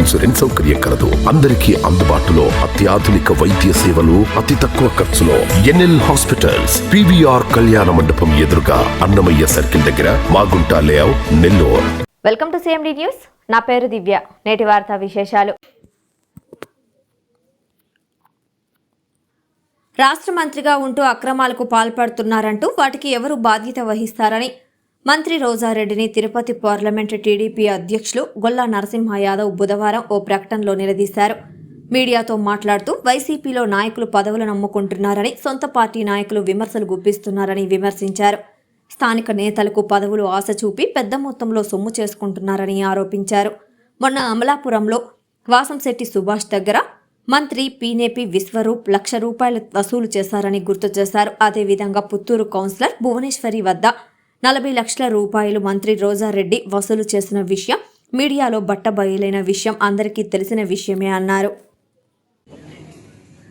Insurance సౌకర్యం కలదు. అందరికీ అందుబాటులో అత్యాధునిక వైద్య సేవలు అతి తక్కువ ఖర్చులో ఎన్ఎల్ హాస్పిటల్స్ పివిఆర్ కళ్యాణ మండపం ఎదురుగా అన్నమయ్య సర్కిల్ దగ్గర Magunta layout Nellore. Welcome to CMD news నా పేరు దివ్య. నేటి వార్తా విశేషాలు. రాష్ట్ర మంత్రిగా ఉంటూ అక్రమాలకు పాల్పడుతున్నారంటూ వాటికి ఎవరు బాధ్యత వహిస్తారని మంత్రి రోజారెడ్డిని తిరుపతి పార్లమెంటు టీడీపీ అధ్యక్షులు గొల్లా నరసింహ యాదవ్ బుధవారం ఓ ప్రకటనలో నిలదీశారు. మీడియాతో మాట్లాడుతూ వైసీపీలో నాయకులు పదవులు నమ్ముకుంటున్నారని సొంత పార్టీ నాయకులు విమర్శలు గుప్పిస్తున్నారని విమర్శించారు. స్థానిక నేతలకు పదవులు ఆశ చూపి పెద్ద మొత్తంలో సొమ్ము చేసుకుంటున్నారని ఆరోపించారు. మొన్న అమలాపురంలో వాసంశెట్టి సుభాష్ దగ్గర మంత్రి పీనేపి విశ్వరూప్ లక్ష రూపాయలు వసూలు చేశారని గుర్తు చేశారు. అదేవిధంగా పుత్తూరు కౌన్సిలర్ భువనేశ్వరి వద్ద నలభై లక్షల రూపాయలు మంత్రి రోజారెడ్డి వసూలు చేసిన విషయం మీడియాలో బట్టబయలైన విషయం అందరికీ తెలిసిన విషయమే అన్నారు.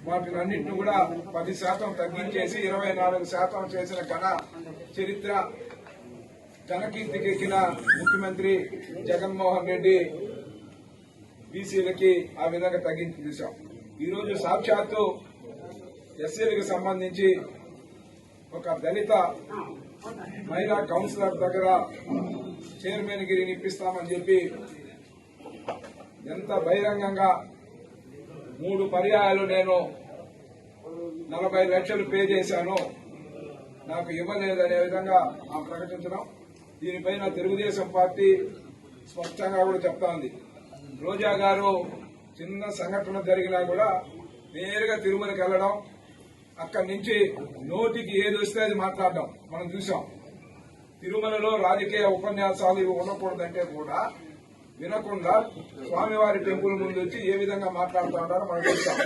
వాటిలన్నింటిని కూడా పది శాతం తగ్గించేసి ఇరవై నాలుగు శాతం చేసిన ఘన చరిత్ర ఘనకీర్తికెక్కిన ముఖ్యమంత్రి జగన్మోహన్ రెడ్డి బీసీలకి ఆ విధంగా తగ్గించి చూశాం ఈరోజు సాక్షాత్తు ఎస్సీలకు సంబంధించి ఒక దళిత మహిళా కౌన్సిలర్ దగ్గర చైర్మన్ గిరిని ఇప్పిస్తామని చెప్పి ఎంత బహిరంగంగా మూడు పర్యాయాలు నేను నలభై లక్షలు పే చేశాను నాకు ఇవ్వలేదనే విధంగా ఆ ప్రకటించడం. దీనిపైన తెలుగుదేశం పార్టీ స్పష్టంగా కూడా చెప్తా ఉంది. రోజా గారు చిన్న సంఘటన జరిగినా కూడా నేరుగా తిరుమలకి వెళ్ళడం అక్కడి నుంచి నోటికి ఏది వస్తే అది మాట్లాడడం మనం చూసాం. తిరుమలలో రాజకీయ ఉపన్యాసాలు ఇవి ఉండకూడదంటే కూడా వినకుండా స్వామివారి టెంపుల్ ముందు వచ్చి ఏ విధంగా మాట్లాడుతూ ఉన్నారో మనం చూస్తాం.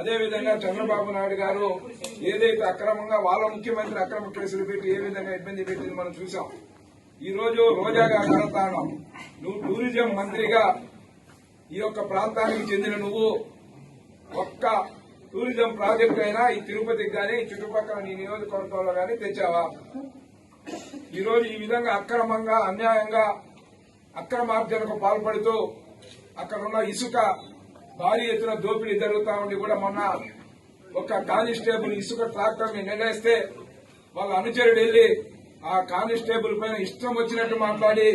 అదేవిధంగా చంద్రబాబు నాయుడు గారు ఏదైతే అక్రమంగా వాళ్ళ ముఖ్యమంత్రి అక్రమ కేసులు పెట్టి ఏ విధంగా ఇబ్బంది పెట్టింది మనం చూసాం. ఈ రోజు రోజాగా కడతాను నువ్వు టూరిజం మంత్రిగా ఈ యొక్క ప్రాంతానికి చెందిన నువ్వు ఒక్క టూరిజం ప్రాజెక్ట్ అయినా ఈ తిరుపతికి కానీ ఈ చుట్టుపక్కల నీ నియోజకవర్గంలో కానీ తెచ్చావా? ఈరోజు ఈ విధంగా అక్రమంగా అన్యాయంగా అక్రమార్జనకు పాల్పడుతూ అక్కడున్న ఇసుక భారీ ఎత్తున దోపిడీ జరుగుతా ఉండి కూడా మొన్న ఒక కానిస్టేబుల్ ఇసుక ట్రాక్టర్ని నిర్ణయిస్తే వాళ్ళ అనుచరుడు వెళ్ళి ఆ కానిస్టేబుల్ పైన ఇష్టం వచ్చినట్టు మాట్లాడి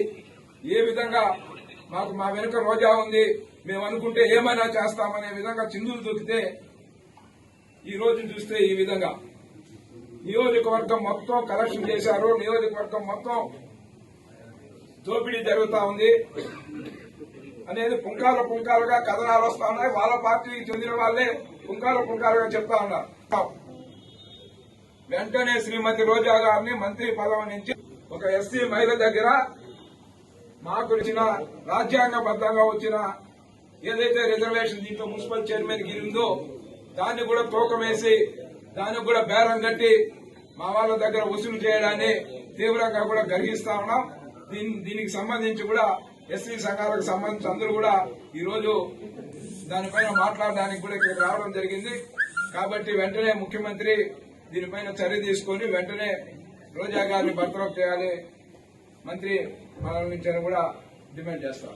ఏ విధంగా మాకు మా వెనుక రోజా ఉంది మేము అనుకుంటే ఏమైనా చేస్తామనే విధంగా చిందులు దొరికితే ఈ రోజు చూస్తే ఈ విధంగా. నియోజకవర్గం మొత్తం కలెక్షన్ చేశారు. నియోజకవర్గం మొత్తం దోపిడీ జరుగుతా ఉంది. అనేది పుంకాలు పుంకాలుగా కథనాలు వస్తా ఉన్నాయి. వాళ్ళ పార్టీకి చెందిన వాళ్ళే పుంకాలు పుంకాలుగా చెప్తా ఉన్నారు. వెంటనే శ్రీమతి రోజా గారిని మంత్రి పదవి నుంచి ఒక ఎస్సీ మహిళ దగ్గర మాకు వచ్చిన రాజ్యాంగబద్దంగా వచ్చిన ఏదైతే రిజర్వేషన్ దీంట్లో మున్సిపల్ చైర్మన్ గిరిందో దాన్ని కూడా తూకం వేసి దానికి కూడా బేరం కట్టి మా వాళ్ళ దగ్గర వసూలు చేయడాన్ని తీవ్రంగా కూడా గర్హిస్తా ఉన్నాం. దీనికి సంబంధించి కూడా ఎస్సీ సంఘాలకు సంబంధించి అందరూ కూడా ఈ రోజు దానిపైన మాట్లాడడానికి కూడా ఇక్కడికి రావడం జరిగింది. కాబట్టి వెంటనే ముఖ్యమంత్రి దీనిపైన చర్య తీసుకొని వెంటనే రోజా గారిని బర్తరఫ్ చేయాలి. మంత్రి పదవి కూడా డిమాండ్ చేస్తాం.